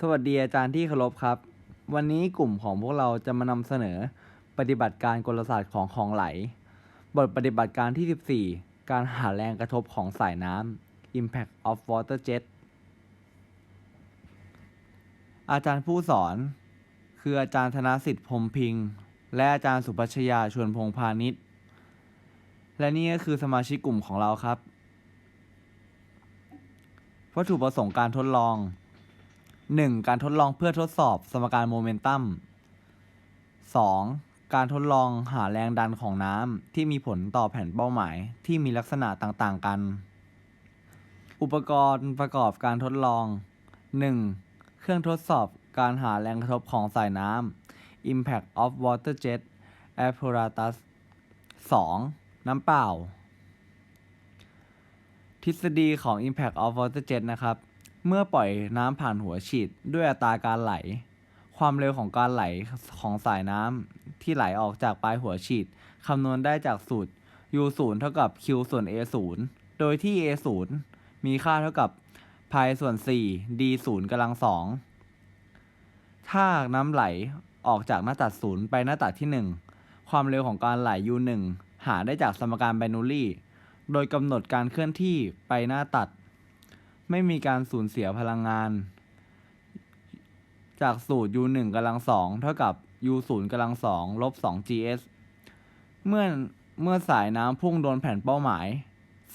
สวัสดีอาจารย์ที่เคารพครับ วันนี้กลุ่มของพวกเราจะมานำเสนอปฏิบัติการกลศาสตร์ของของไหล บทปฏิบัติการที่ 14 การหาแรงกระทบของสายน้ำ Impact of Water Jet อาจารย์ผู้สอน คืออาจารย์ธนสิทธิ์พรมพิง และอาจารย์สุพัชยาชวนพงพาณิชย์ และนี่ก็คือสมาชิกกลุ่มของเราครับ วัตถุประสงค์การทดลอง 1. การทดลองเพื่อทดสอบสมการโมเมนตัม 2. การทดลองหาแรงดันของน้ำที่มีผลต่อแผ่นเป้าหมายที่มีลักษณะต่างๆกัน อุปกรณ์ประกอบการทดลอง 1. เครื่องทดสอบการหาแรงกระทบของสายน้ำ Impact of Water Jet Apparatus 2. น้ำเปล่า ทฤษฎีของ Impact of Water Jet นะครับ เมื่อปล่อยน้ำผ่านหัวฉีดด้วยอัตราการไหล ความเร็วของการไหลของสายน้ำที่ไหลออกจากปลายหัวฉีดคำนวณได้จากสูตร u 0เท่ากับ q ส่วน a 0โดยที่ a 0มีค่าเท่ากับ pi ส่วน 4 d 0กำลังสองถ้าน้ำไหลออกจากหน้าตัดศูนย์ไปหน้าตัดที่ 1 ความเร็วของการไหล u 1หาได้จากสมการไบนูรี่ โดยกำหนดการเคลื่อนที่ไปหน้าตัด ไม่มีการสูญเสียพลังงาน จากสูตร u 1กำลังสองเท่ากับ u 0กำลังสองลบ2 gs เมื่อเมื่อสายน้ำพุ่งโดนแผ่นเป้าหมาย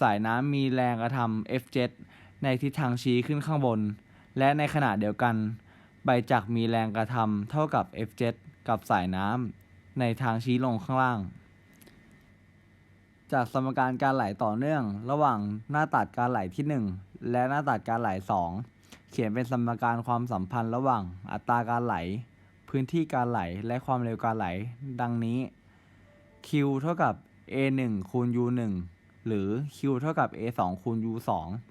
สายน้ำมีแรงกระทำ F7 ในทิศทางชี้ขึ้นข้างบน และในขณะเดียวกัน ใบจักรมีแรงกระทำเท่ากับ F7 กับสายน้ำในทางชี้ลงข้างล่าง จากสมการการไหลต่อเนื่อง ระหว่างหน้าตัดการไหลที่ 1 และหน้าตัดการไหล 2 เขียนเป็นสมการความสัมพันธ์ระหว่างอัตราการไหล พื้นที่การไหลและความเร็วการไหล ดังนี้ q เท่ากับ a 1คูณ u 1หรือ q เท่ากับ a 2คูณ u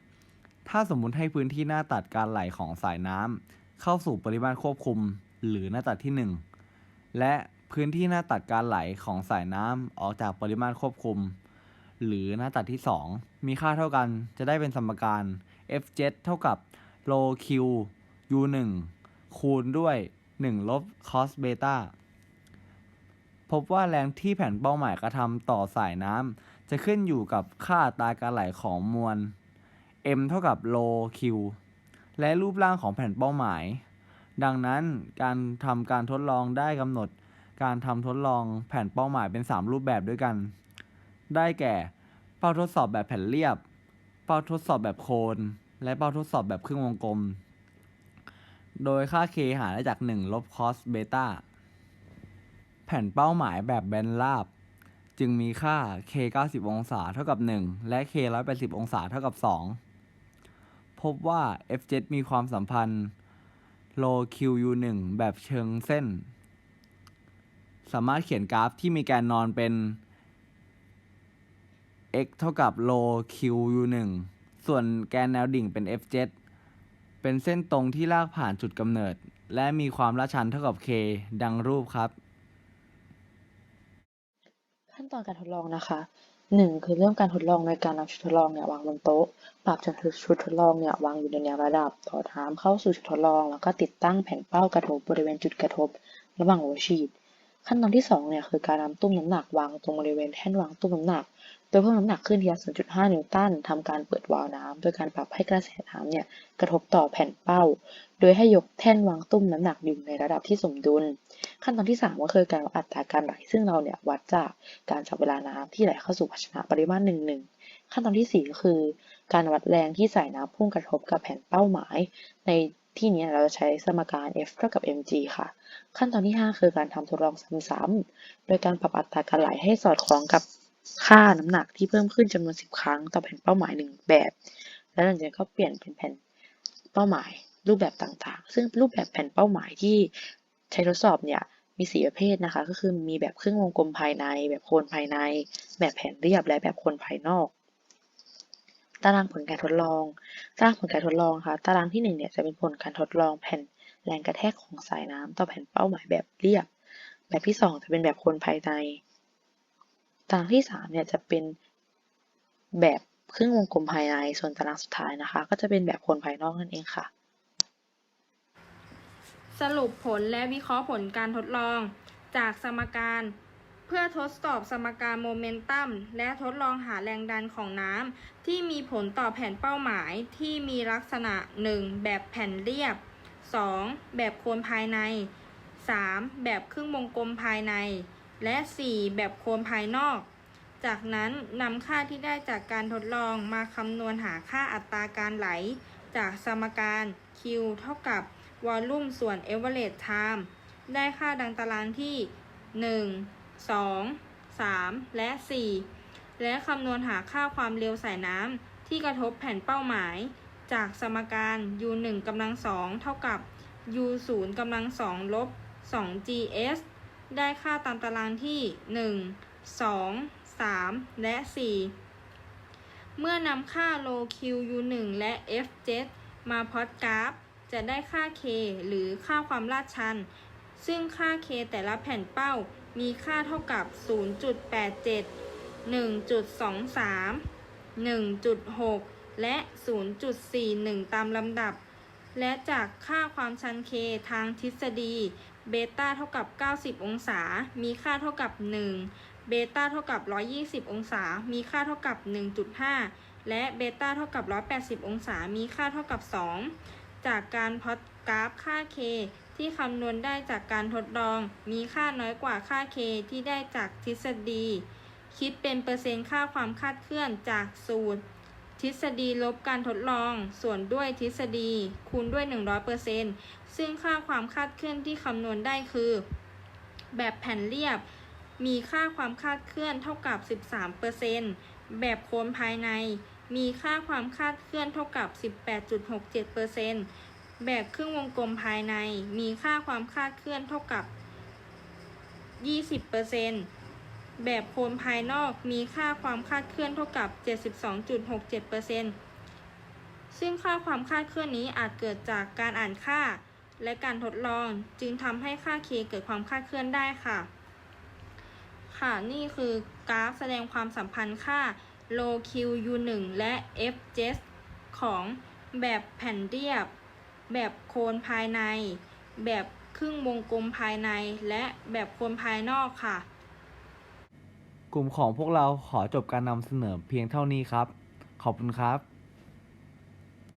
2ถ้าสมมุติให้พื้นที่หน้าตัดการไหลของสายน้ำเข้าสู่ปริมาตรควบคุม หรือหน้าตัดที่ 1 และพื้นที่หน้าตัดการไหลของสายน้ำออกจากปริมาตรควบคุม หรือหน้าตัดที่ 2 มีค่าเท่ากันจะได้เป็นสมการ f7 เท่ากับ rho q u 1 คูณด้วย 1 ลบ cos เบต้าพบว่าแรงที่แผ่นเป้าหมายกระทำต่อสายน้ำจะขึ้นอยู่กับค่าตาการไหลของมวล m เท่ากับ rho q และรูปร่างของแผ่นเป้าหมาย ดังนั้นการทำการทดลองได้กำหนดการทำทดลองแผ่นเป้าหมายเป็น 3 รูปแบบด้วยกัน ได้แก่ เป้าทดสอบแบบแผ่นเรียบ เป้าทดสอบแบบโคน และเป้าทดสอบแบบครึ่งวงกลม โดยค่า k หาได้จาก 1 ลบ cos เบต้า แผ่นเป้าหมายแบบแบนราบ จึงมีค่า k 90 องศาเท่ากับ 1 และ k 180 องศาเท่ากับ 2 พบว่า f7 มีความสัมพันธ์ rho qu 1 แบบเชิงเส้น สามารถเขียนกราฟที่มีแกนนอนเป็น x เท่ากับ rho q u 1ส่วนแกนแนวดิ่งเป็น f7 เป็นเส้นตรงที่ลากผ่านจุดกำเนิด และมีความลาชันเท่ากับ k ดังรูปครับ ขั้นตอนการทดลองนะคะหนึ่งคือเริ่มการทดลองโดยการนำชุดทดลองเนี่ยวางบนโต๊ะ ปรับจนชุดทดลองเนี่ยวางอยู่ในแนวระดับ ต่อน้ำเข้าสู่ชุดทดลอง แล้วก็ติดตั้งแผ่นเป้ากระทบบริเวณจุดกระทบ ระหว่างหัวฉีด ขั้นตอนที่สองเนี่ยคือการนำตุ้มน้ำหนักวางตรงบริเวณแท่นวางตุ้มน้ำหนัก โดยเพิ่มน้ำหนักขึ้นทีละ0.5 นิวตันทำการเปิดวาล์วน้ำโดยการปรับให้กระแสน้ำเนี่ยกระทบต่อแผ่นเป้า โดยให้ยกแท่นวางตุ้มน้ำหนักอยู่ในระดับที่สมดุล ขั้นตอนที่สามก็คือการวัดอัตราการไหลซึ่งเราเนี่ยวัดจากการจับเวลาน้ำที่ไหลเข้าสู่ภาชนะปริมาตรหนึ่งหนึ่งขั้นตอนที่สี่ก็คือ การวัดแรงที่สายน้ำพุ่งกระทบกับแผ่นเป้าหมาย ใน ที่นี้เราจะใช้สมการ F เท่ากับ mg ค่ะ ขั้นตอนที่ 5 คือการทำทดลองซ้ำๆ โดยการปรับอัตราการไหลให้สอดคล้องกับค่าน้ำหนักที่เพิ่มขึ้นจำนวน 10 ครั้งต่อแผ่นเป้าหมายหนึ่งแบบ แล้วหลังจากนั้นก็เปลี่ยนเป็นแผ่นเป้าหมายรูปแบบต่างๆ ซึ่งรูปแบบแผ่นเป้าหมายที่ใช้ทดสอบเนี่ยมีสี่ประเภทนะคะ ก็คือมีแบบครึ่งวงกลมภายใน แบบโคนภายใน แบบแผ่นเรียบและแบบโคนภายนอก ตารางผลการทดลอง ตารางผลการทดลองค่ะ ตารางที่หนึ่งเนี่ยจะเป็นผลการทดลองแผ่นแรงกระแทกของสายน้ำต่อแผ่นเป้าหมายแบบเรียบ แบบที่สองจะเป็นแบบคนภายใน ตารางที่สามเนี่ยจะเป็นแบบครึ่งวงกลมภายใน ส่วนตารางสุดท้ายนะคะ ก็จะเป็นแบบคนภายนอกนั่นเองค่ะ สรุปผลและวิเคราะห์ผลการทดลอง จากสมการ เพื่อทดสอบสมการโมเมนตัม และทดลองหาแรงดันของน้ำที่มีผลต่อแผ่นเป้าหมายที่มีลักษณะ 1. แบบแผ่นเรียบ 2. แบบโคนภายใน 3. แบบครึ่งวงกลมภายใน และ 4. แบบโคนภายนอก จากนั้นนำค่าที่ได้จากการทดลองมาคำนวณหาค่าอัตราการไหล จากสมการ Q เท่ากับวอลลุ่มส่วน average time ได้ค่าดังตารางที่ 1 2 3 และ 4 และคำนวณหาค่าความเร็วสายน้ำที่กระทบแผ่นเป้าหมาย จากสมการ u 1กำลัง2เท่ากับ u 0กำลัง2ลบ 2 gs ได้ค่าตามตารางที่ 1 2 3 และ 4 เมื่อนำค่า low q u 1และ fj มาพอดกราฟ จะได้ค่า k หรือค่าความลาดชัน ซึ่งค่า k แต่ละแผ่นเป้า มีค่าเท่ากับ 0.87 1.23 1.6 และ 0.41 ตามลำดับ และจากค่าความชัน k ทางทฤษฎี เบต้าเท่ากับ 90 องศา มีค่าเท่ากับ 1 เบต้าเท่ากับ 120 องศา มีค่าเท่ากับ 1.5 และเบต้าเท่ากับ 180 องศา มีค่าเท่ากับ 2 จากการพลอต กราฟค่า k ที่คำนวณได้จากการทดลอง มีค่าน้อยกว่าค่า k ที่ได้จากทฤษฎี คิดเป็นเปอร์เซ็นต์ค่าความคาดเคลื่อนจากสูตร ทฤษฎีลบการทดลอง ส่วนด้วยทฤษฎี คูณด้วย 100%ซึ่งค่าความคาดเคลื่อนที่คำนวณได้คือ แบบแผ่นเรียบ มีค่าความคาดเคลื่อนเท่ากับ 13%แบบโค้นภายใน มีค่าความคาดเคลื่อนเท่ากับ 18.67% แบบครึ่งวงกลมภายในมีค่าความคาดเคลื่อนเท่ากับ 20%แบบโคนภายนอกมีค่าความคาดเคลื่อนเท่ากับ 72.67%ซึ่งค่าความคาดเคลื่อนนี้อาจเกิดจากการอ่านค่า และการทดลองจึงทำให้ค่า k เกิดความคาดเคลื่อนได้ค่ะ ค่ะนี่คือกราฟแสดงความสัมพันธ์ค่า low q u 1และ f j ของแบบแผ่นเรียบ แบบโคนภายใน แบบครึ่งวงกลมภายใน และแบบโคนภายนอกค่ะ กลุ่มของพวกเราขอจบการนำเสนอเพียงเท่านี้ครับ ขอบคุณครับ